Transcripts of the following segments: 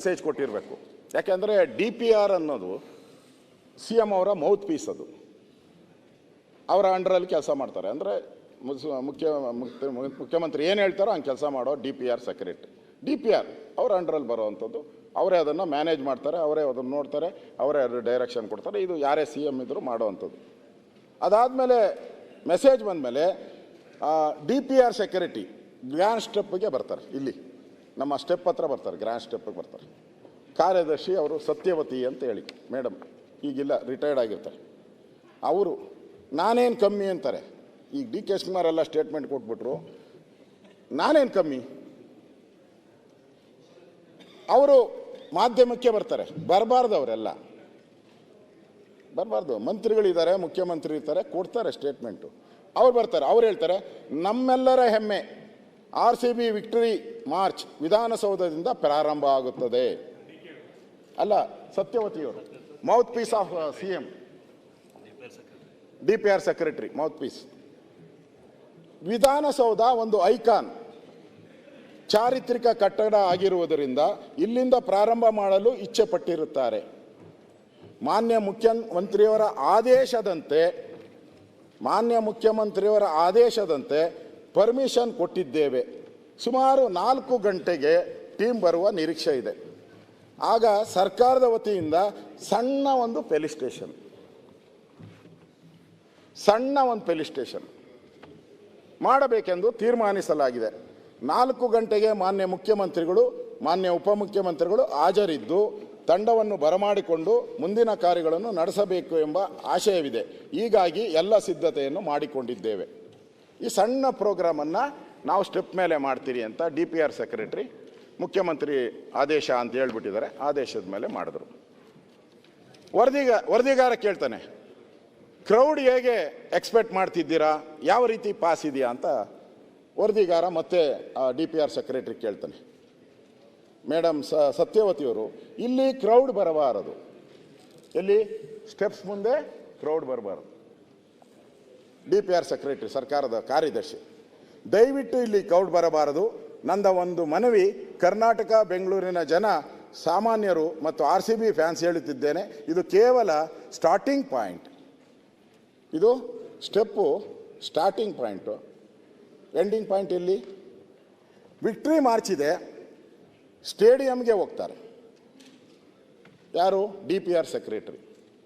Message ಕೊಟ್ಟಿರಬೇಕು. ಯಾಕೆಂದರೆ D P R ಅನ್ನೋದು ಸಿ ಎಂ ಅವರ ಮೌತ್ ಪೀಸ್ ಅದು. ಅವರ ಅಂಡ್ರಲ್ಲಿ ಕೆಲಸ ಮಾಡ್ತಾರೆ. ಅಂದರೆ ಮುಖ್ಯ ಮುಖ್ಯ- ಮುಖ್ಯಮಂತ್ರಿ ಏನು ಹೇಳ್ತಾರೋ ಹಂಗೆ ಕೆಲಸ ಮಾಡೋ D P R secretary D P R ಅವ್ರ ಅಂಡರಲ್ಲಿ ಬರೋವಂಥದ್ದು ಅವರೇ ಅದನ್ನು ಮ್ಯಾನೇಜ್ ಮಾಡ್ತಾರೆ, ಅವರೇ ಅದನ್ನು ನೋಡ್ತಾರೆ, ಅವರೇ ಅದು ಡೈರೆಕ್ಷನ್ ಕೊಡ್ತಾರೆ. ಇದು ಯಾರೇ ಸಿ ಎಂ ಇದ್ದರೂ ಮಾಡೋವಂಥದ್ದು ಅದಾದಮೇಲೆ ಮೆಸೇಜ್ ಬಂದಮೇಲೆ D P R security grand ಸ್ಟೆಪ್ಗೆ ಬರ್ತಾರೆ ಇಲ್ಲಿ. ನಮ್ಮ ಸ್ಟೆಪ್ ಹತ್ರ ಬರ್ತಾರೆ ಗ್ರ್ಯಾಂಡ್ ಸ್ಟೆಪ್ಗೆ ಬರ್ತಾರೆ. ಕಾರ್ಯದರ್ಶಿ ಅವರು ಸತ್ಯವತಿ ಅಂತ ಹೇಳಿ ಮೇಡಮ್ ಈಗಿಲ್ಲ ರಿಟೈರ್ಡ್ ಆಗಿರ್ತಾರೆ. ಅವರು, ನಾನೇನು ಕಮ್ಮಿ ಅಂತಾರೆ, ಈಗ ಡಿ ಕೆ ಶಿವಕುಮಾರ್ ಎಲ್ಲ ಸ್ಟೇಟ್ಮೆಂಟ್ ಕೊಟ್ಬಿಟ್ರು, ನಾನೇನು ಕಮ್ಮಿ? ಅವರು ಮಾಧ್ಯಮಕ್ಕೆ ಬರ್ತಾರೆ ಬರಬಾರ್ದು ಅವರೆಲ್ಲ ಬರಬಾರ್ದು, ಮಂತ್ರಿಗಳಿದ್ದಾರೆ, ಮುಖ್ಯಮಂತ್ರಿ ಇರ್ತಾರೆ, ಕೊಡ್ತಾರೆ ಸ್ಟೇಟ್ಮೆಂಟು ಅವ್ರು ಬರ್ತಾರೆ, ಅವ್ರು ಹೇಳ್ತಾರೆ, ನಮ್ಮೆಲ್ಲರ ಹೆಮ್ಮೆ R C B victory march ವಿಧಾನಸೌಧದಿಂದ ಪ್ರಾರಂಭ ಆಗುತ್ತದೆ. ಅಲ್ಲ, ಸತ್ಯವತಿಯವರು mouth piece of C M D P R secretary mouth piece Vidhana Soudha ಒಂದು ಐಕಾನ್. ಚಾರಿತ್ರಿಕ ಕಟ್ಟಡ ಆಗಿರುವುದರಿಂದ ಇಲ್ಲಿಂದ ಪ್ರಾರಂಭ ಮಾಡಲು ಇಚ್ಛೆ ಪಟ್ಟಿರುತ್ತಾರೆ ಮಾನ್ಯ ಮುಖ್ಯಮಂತ್ರಿಯವರ ಆದೇಶದಂತೆ, ಮಾನ್ಯ ಮುಖ್ಯಮಂತ್ರಿಯವರ ಆದೇಶದಂತೆ ಪರ್ಮಿಷನ್ ಕೊಟ್ಟಿದ್ದೇವೆ. ಸುಮಾರು ನಾಲ್ಕು ಗಂಟೆಗೆ ಟೀಮ್ ಬರುವ ನಿರೀಕ್ಷೆ ಇದೆ. ಆಗ ಸರ್ಕಾರದ ವತಿಯಿಂದ ಸಣ್ಣ ಒಂದು ಪೆಲಿ ಸ್ಟೇಷನ್ ಸಣ್ಣ ಒಂದು ಪೆಲಿ ಸ್ಟೇಷನ್ ಮಾಡಬೇಕೆಂದು ತೀರ್ಮಾನಿಸಲಾಗಿದೆ. ನಾಲ್ಕು ಗಂಟೆಗೆ ಮಾನ್ಯ ಮುಖ್ಯಮಂತ್ರಿಗಳು, ಮಾನ್ಯ ಉಪಮುಖ್ಯಮಂತ್ರಿಗಳು ಹಾಜರಿದ್ದು, ತಂಡವನ್ನು ಬರಮಾಡಿಕೊಂಡು ಮುಂದಿನ ಕಾರ್ಯಗಳನ್ನು ನಡೆಸಬೇಕು ಎಂಬ ಆಶಯವಿದೆ. ಹೀಗಾಗಿ ಎಲ್ಲ ಸಿದ್ಧತೆಯನ್ನು ಮಾಡಿಕೊಂಡಿದ್ದೇವೆ. ಈ ಸಣ್ಣ ಪ್ರೋಗ್ರಾಮನ್ನು ನಾವು ಸ್ಟೆಪ್ ಮೇಲೆ ಮಾಡ್ತೀರಿ ಅಂತ ಡಿ ಪಿ ಆರ್ ಸೆಕ್ರೆಟ್ರಿ ಮುಖ್ಯಮಂತ್ರಿ ಆದೇಶ ಅಂತ ಹೇಳ್ಬಿಟ್ಟಿದ್ದಾರೆ, ಆದೇಶದ ಮೇಲೆ ಮಾಡಿದ್ರು. ವರದಿಗ, ವರದಿಗಾರ ಕೇಳ್ತಾನೆ ಕ್ರೌಡ್ ಹೇಗೆ ಎಕ್ಸ್ಪೆಕ್ಟ್ ಮಾಡ್ತಿದ್ದೀರಾ? ಯಾವ ರೀತಿ ಪಾಸ್ ಇದೆಯಾ? ಅಂತ ವರದಿಗಾರ ಮತ್ತೆ ಡಿ ಪಿ ಆರ್ ಸೆಕ್ರೆಟ್ರಿ ಕೇಳ್ತಾನೆ. ಮೇಡಮ್ ಸ ಸತ್ಯವತಿಯವರು ಇಲ್ಲಿ ಕ್ರೌಡ್ ಬರಬಾರದು. ಎಲ್ಲಿ? ಸ್ಟೆಪ್ಸ್ ಮುಂದೆ ಕ್ರೌಡ್ ಬರಬಾರದು. ಡಿ ಪಿ ಆರ್ ಸೆಕ್ರೆಟ್ರಿ, ಸರ್ಕಾರದ ಕಾರ್ಯದರ್ಶಿ. ದಯವಿಟ್ಟು ಇಲ್ಲಿ ಕೌಡ್ ಬರಬಾರದು. ನಂದ ಒಂದು ಮನವಿ, ಕರ್ನಾಟಕ, ಬೆಂಗಳೂರಿನ ಜನ, ಸಾಮಾನ್ಯರು ಮತ್ತು ಆರ್ ಸಿ ಬಿ ಫ್ಯಾನ್ಸ್ ಹೇಳುತ್ತಿದ್ದೇನೆ. ಇದು ಕೇವಲ ಸ್ಟಾರ್ಟಿಂಗ್ ಪಾಯಿಂಟ್ ಇದು step starting point ending point ಇಲ್ಲಿ ವಿಕ್ಟ್ರಿ ಮಾರ್ಚ್ ಇದೆ ಸ್ಟೇಡಿಯಂಗೆ ಹೋಗ್ತಾರೆ. ಯಾರು? D P R secretary.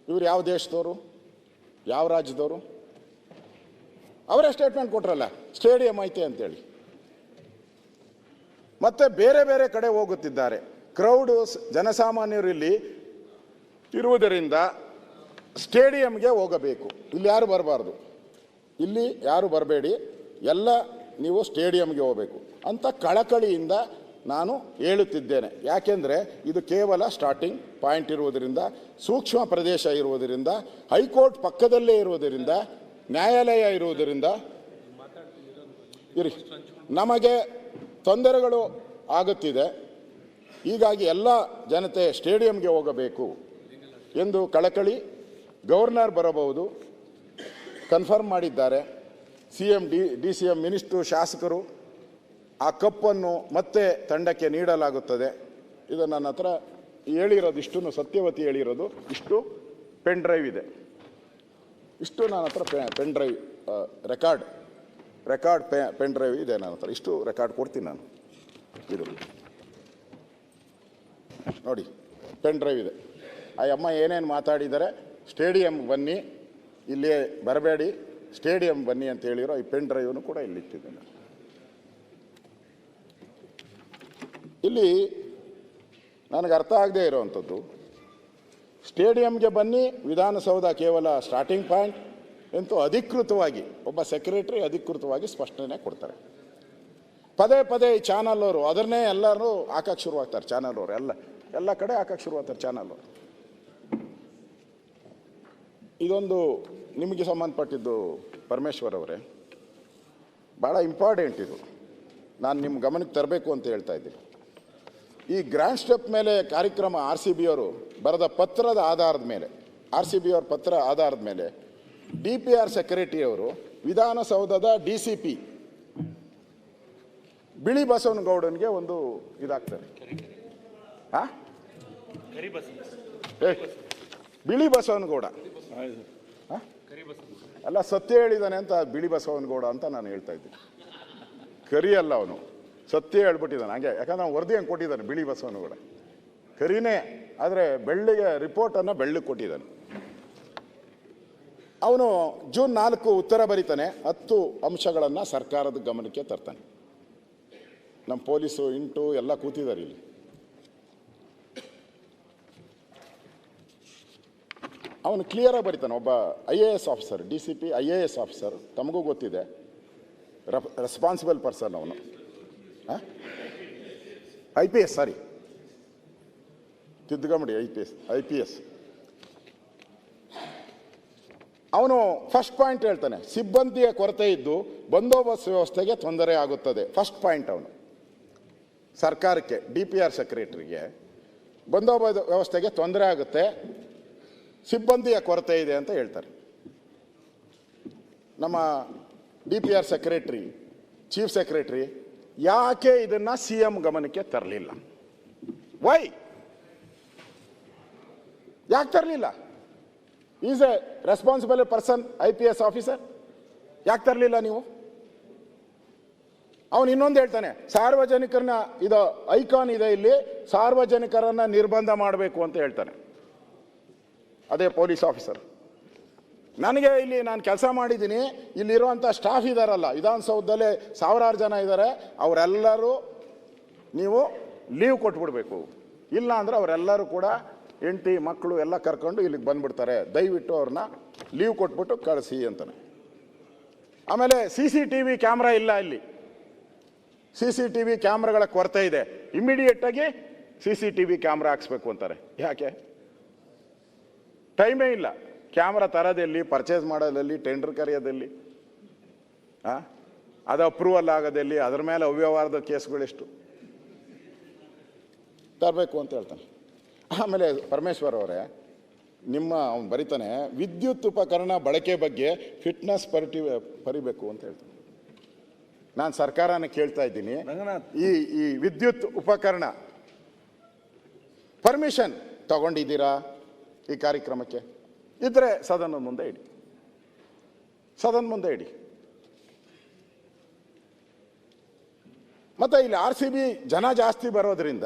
ಇವ್ರು ಯಾವ ದೇಶದವರು? ಯಾವ ರಾಜ್ಯದವರು? ಅವರೇ ಸ್ಟೇಟ್ಮೆಂಟ್ ಕೊಟ್ರಲ್ಲ ಸ್ಟೇಡಿಯಂ ಐತೆ ಅಂತೇಳಿ. ಮತ್ತೆ ಬೇರೆ ಬೇರೆ ಕಡೆ ಹೋಗುತ್ತಿದ್ದಾರೆ. ಕ್ರೌಡು ಜನಸಾಮಾನ್ಯರು ಇಲ್ಲಿ ಇರುವುದರಿಂದ ಸ್ಟೇಡಿಯಂಗೆ ಹೋಗಬೇಕು. ಇಲ್ಲಿ ಯಾರು ಬರಬಾರ್ದು? ಇಲ್ಲಿ ಯಾರು ಬರಬೇಡಿ? ಎಲ್ಲ ನೀವು ಸ್ಟೇಡಿಯಂಗೆ ಹೋಗಬೇಕು. ಅಂತ ಕಳಕಳಿಯಿಂದ ನಾನು ಹೇಳುತ್ತಿದ್ದೇನೆ. ಯಾಕೆಂದರೆ ಇದು ಕೇವಲ ಸ್ಟಾರ್ಟಿಂಗ್ ಪಾಯಿಂಟ್ ಇರುವುದರಿಂದ, ಸೂಕ್ಷ್ಮ ಪ್ರದೇಶ ಇರುವುದರಿಂದ, ಹೈಕೋರ್ಟ್ ಪಕ್ಕದಲ್ಲೇ ಇರುವುದರಿಂದ ನ್ಯಾಯಾಲಯ ಇರುವುದರಿಂದ ಇರಿ, ನಮಗೆ ತೊಂದರೆಗಳು ಆಗುತ್ತಿದೆ. ಹೀಗಾಗಿ ಎಲ್ಲ ಜನತೆ ಸ್ಟೇಡಿಯಂಗೆ ಹೋಗಬೇಕು ಎಂದು ಕಳಕಳಿ ಗವರ್ನರ್ ಬರಬಹುದು. ಕನ್ಫರ್ಮ್ ಮಾಡಿದ್ದಾರೆ. C M D D C M ministers, ಶಾಸಕರು ಆ ಕಪ್ಪನ್ನು ಮತ್ತೆ ತಂಡಕ್ಕೆ ನೀಡಲಾಗುತ್ತದೆ. ಇದು ನನ್ನ ಹತ್ರ ಹೇಳಿರೋದು ಇಷ್ಟು ಸತ್ಯವತಿ ಹೇಳಿರೋದು. ಇಷ್ಟು ಪೆನ್ ಡ್ರೈವ್ ಇದೆ. ಇಷ್ಟು ನನ್ನ ಹತ್ರ ಪೆನ್ ಡ್ರೈವ್ ರೆಕಾರ್ಡ್ ರೆಕಾರ್ಡ್ ಪೆ ಪೆನ್ ಡ್ರೈವ್ ಇದೆ ನನ್ನ ಹತ್ರ. ಇಷ್ಟು ರೆಕಾರ್ಡ್ ಕೊಡ್ತೀನಿ ನಾನು. ಇದು. ನೋಡಿ ಪೆನ್ ಡ್ರೈವ್ ಇದೆ. ಆ ಅಮ್ಮ ಏನೇನು ಮಾತಾಡಿದ್ದಾರೆ ಸ್ಟೇಡಿಯಂ ಬನ್ನಿ, ಇಲ್ಲಿ ಬರಬೇಡಿ ಸ್ಟೇಡಿಯಂ ಬನ್ನಿ ಅಂತ ಹೇಳಿರೋ ಈ ಪೆನ್ ಡ್ರೈವ್ನು ಕೂಡ ಇಲ್ಲಿ ಇಟ್ಟಿದ್ದೇನೆ ಇಲ್ಲಿ ನನಗೆ ಅರ್ಥ ಆಗದೆ ಇರೋವಂಥದ್ದು ಸ್ಟೇಡಿಯಂಗೆ ಬನ್ನಿ, ವಿಧಾನಸೌಧ ಕೇವಲ ಸ್ಟಾರ್ಟಿಂಗ್ ಪಾಯಿಂಟ್ ಎಂತೂ ಅಧಿಕೃತವಾಗಿ, ಒಬ್ಬ ಸೆಕ್ರೆಟರಿ ಅಧಿಕೃತವಾಗಿ ಸ್ಪಷ್ಟನೆ ಕೊಡ್ತಾರೆ. ಪದೇ ಪದೇ ಈ ಚಾನಲ್ ಅವರು, ಅದನ್ನೇ ಎಲ್ಲರೂ ಹಾಕಕ್ಕೆ ಶುರುವಾಗ್ತಾರೆ ಚಾನಲ್ ಅವರು, ಎಲ್ಲ ಎಲ್ಲ ಕಡೆ ಹಾಕಕ್ಕೆ ಶುರುವಾಗ್ತಾರೆ ಚಾನಲ್ ಅವರು. ಇದೊಂದು ನಿಮಗೆ ಸಂಬಂಧಪಟ್ಟಿದ್ದು ಪರಮೇಶ್ವರ್ ಅವರೇ. ಭಾಳ ಇಂಪಾರ್ಟೆಂಟ್ ಇದು. ನಾನು ನಿಮ್ಮ ಗಮನಕ್ಕೆ ತರಬೇಕು ಅಂತ ಹೇಳ್ತಾ ಇದ್ದೀನಿ. ಈ ಗ್ರ್ಯಾಂಡ್ ಸ್ಟೆಪ್ ಮೇಲೆ ಕಾರ್ಯಕ್ರಮ ಆರ್ ಸಿ ಬಿ ಅವರು ಬರೆದ ಪತ್ರದ ಆಧಾರದ ಮೇಲೆ ಆರ್ ಸಿ ಬಿ ಅವ್ರ ಪತ್ರ ಆಧಾರದ ಮೇಲೆ ಡಿ ಪಿ ಆರ್ ಸೆಕ್ರೆಟರಿ ಅವರು ವಿಧಾನಸೌಧದ ಡಿ ಸಿ ಪಿ ಬಿಳಿ ಬಸವನಗೌಡನಿಗೆ ಒಂದು ಇದಾಗ್ತಾರೆ ಬಿಳಿ ಬಸವನಗೌಡ? ಅಲ್ಲ, ಸತ್ಯ ಹೇಳಿದಾನೆ ಅಂತ ಬಿಳಿ ಬಸವನಗೌಡ ಅಂತ ನಾನು ಹೇಳ್ತಾ ಇದ್ದೀನಿ. ಕರಿ ಅಲ್ಲ ಅವನು. ಸತ್ಯ ಹೇಳ್ಬಿಟ್ಟಿದ್ದಾನೆ. ಹಂಗೆ, ಯಾಕಂದ್ರೆ ಅವ್ನು ವರದಿ ಹಂಗೆ ಕೊಟ್ಟಿದ್ದಾನೆ, ಬಿಳಿ ಬಸವನಗೌಡ ಕರಿನೇ, ಆದರೆ ಬೆಳ್ಳಿಗೆ ರಿಪೋರ್ಟನ್ನು ಬೆಳ್ಳಗೆ ಕೊಟ್ಟಿದ್ದಾನೆ. ಅವನು ಜೂನ್ ನಾಲ್ಕು ಉತ್ತರ ಬರೀತಾನೆ, ಹತ್ತು ಅಂಶಗಳನ್ನು ಸರ್ಕಾರದ ಗಮನಕ್ಕೆ ತರ್ತಾನೆ. ನಮ್ಮ ಪೊಲೀಸು ಇಂಟು ಎಲ್ಲ ಕೂತಿದ್ದಾರೆ ಇಲ್ಲಿ. ಅವನು ಕ್ಲಿಯರಾಗಿ ಬರೀತಾನೆ, ಒಬ್ಬ I A S officer D C P I A S officer ತಮಗೂ ಗೊತ್ತಿದೆ ರೆಸ್ಪಾನ್ಸಿಬಲ್ ಪರ್ಸನ್ ಅವನು. I P S sorry ತಿದ್ದುಕೊಂಬಿಡಿ I P S I P S ಅವನು ಫಸ್ಟ್ ಪಾಯಿಂಟ್ ಹೇಳ್ತಾನೆ, ಸಿಬ್ಬಂದಿಯ ಕೊರತೆ ಇದ್ದು ಬಂದೋಬಸ್ತ್ ವ್ಯವಸ್ಥೆಗೆ ತೊಂದರೆ ಆಗುತ್ತದೆ. ಫಸ್ಟ್ ಪಾಯಿಂಟ್ ಅವನು. ಸರ್ಕಾರಕ್ಕೆ ಡಿ ಪಿ ಆರ್ ಸೆಕ್ರೆಟರಿಗೆ ಬಂದೋಬಸ್ತ್ ವ್ಯವಸ್ಥೆಗೆ ತೊಂದರೆ ಆಗುತ್ತೆ, ಸಿಬ್ಬಂದಿಯ ಕೊರತೆ ಇದೆ ಅಂತ ಹೇಳ್ತಾರೆ. ನಮ್ಮ D P R secretary chief secretary ಯಾಕೆ ಇದನ್ನ ಸಿ ಎಂ ಗಮನಕ್ಕೆ ತರಲಿಲ್ಲ? ವೈ ಯಾಕೆ ತರಲಿಲ್ಲ? Is a responsible person I P S officer ಯಾಕೆ ತರಲಿಲ್ಲ ನೀವು? ಅವನು ಇನ್ನೊಂದು ಹೇಳ್ತಾನೆ, ಸಾರ್ವಜನಿಕರನ್ನ ಇದು ಐಕಾನ್ ಇದೆ ಇಲ್ಲಿ, ಸಾರ್ವಜನಿಕರನ್ನ ನಿರ್ಬಂಧ ಮಾಡಬೇಕು ಅಂತ ಹೇಳ್ತಾನೆ. ಅದೇ ಪೊಲೀಸ್ ಆಫೀಸರ್. ನನಗೆ ಇಲ್ಲಿ ನಾನು ಕೆಲಸ ಮಾಡಿದ್ದೀನಿ, ಇಲ್ಲಿರುವಂಥ ಸ್ಟಾಫ್ ಇದ್ದಾರಲ್ಲ ವಿಧಾನಸೌಧದಲ್ಲಿ ಸಾವಿರಾರು ಜನ ಇದ್ದಾರೆ ಅವರೆಲ್ಲರೂ ನೀವು ಲೀವ್ ಕೊಟ್ಬಿಡ್ಬೇಕು. ಇಲ್ಲ ಅಂದರೆ ಅವರೆಲ್ಲರೂ ಕೂಡ ಹೆಂಡತಿ, ಮಕ್ಕಳು ಎಲ್ಲ ಕರ್ಕೊಂಡು ಇಲ್ಲಿಗೆ ಬಂದ್ಬಿಡ್ತಾರೆ. ದಯವಿಟ್ಟು ಅವ್ರನ್ನ ಲೀವ್ ಕೊಟ್ಬಿಟ್ಟು ಕಳಿಸಿ ಅಂತಾನೆ. ಆಮೇಲೆ C C T V camera ಇಲ್ಲ ಇಲ್ಲಿ. ಸಿ ಸಿ ಟಿ ವಿ ಕ್ಯಾಮ್ರಾಗಳ ಕೊರತೆ ಇದೆ. ಇಮ್ಮಿಡಿಯೇಟಾಗಿ C C T V camera ಹಾಕ್ಸ್ಬೇಕು ಅಂತಾರೆ. ಯಾಕೆ? ಟೈಮೇ ಇಲ್ಲ. ಕ್ಯಾಮ್ರಾ ತರೋದೆಲ್ಲಿ ಪರ್ಚೇಸ್ ಮಾಡೋದಲ್ಲಿ ಟೆಂಡರ್ ಕರೆಯೋದಲ್ಲಿ ಹಾಂ ಅದು ಅಪ್ರೂವಲ್ ಆಗೋದಲ್ಲಿ ಅದ್ರ ಮೇಲೆ ಅವ್ಯವಹಾರದ ಕೇಸ್ಗಳೆಷ್ಟು? ತರಬೇಕು ಅಂತ ಹೇಳ್ತಾನೆ. ಆಮೇಲೆ ಪರಮೇಶ್ವರ್ ಅವರೇ ನಿಮ್ಮ ಅವ್ನು ಬರಿತಾನೆ ವಿದ್ಯುತ್ ಉಪಕರಣ ಬಳಕೆ ಬಗ್ಗೆ ಫಿಟ್ನೆಸ್ ಪರಿಟಿ ಪರಿಬೇಕು ಅಂತ ಹೇಳ್ತಾನೆ. ನಾನು ಸರ್ಕಾರನ ಕೇಳ್ತಾ ಇದ್ದೀನಿ. ಈ ಈ ವಿದ್ಯುತ್ ಉಪಕರಣ ಪರ್ಮಿಷನ್ ತಗೊಂಡಿದ್ದೀರಾ ಈ ಕಾರ್ಯಕ್ರಮಕ್ಕೆ? ಇದ್ರೆ ಸದನ ಮುಂದೆ ಇಡಿ. ಸದನ ಮುಂದೆ ಇಡಿ. ಮತ್ತೆ ಇಲ್ಲಿ ಆರ್ ಸಿ ಬಿ ಜನ ಜಾಸ್ತಿ ಬರೋದ್ರಿಂದ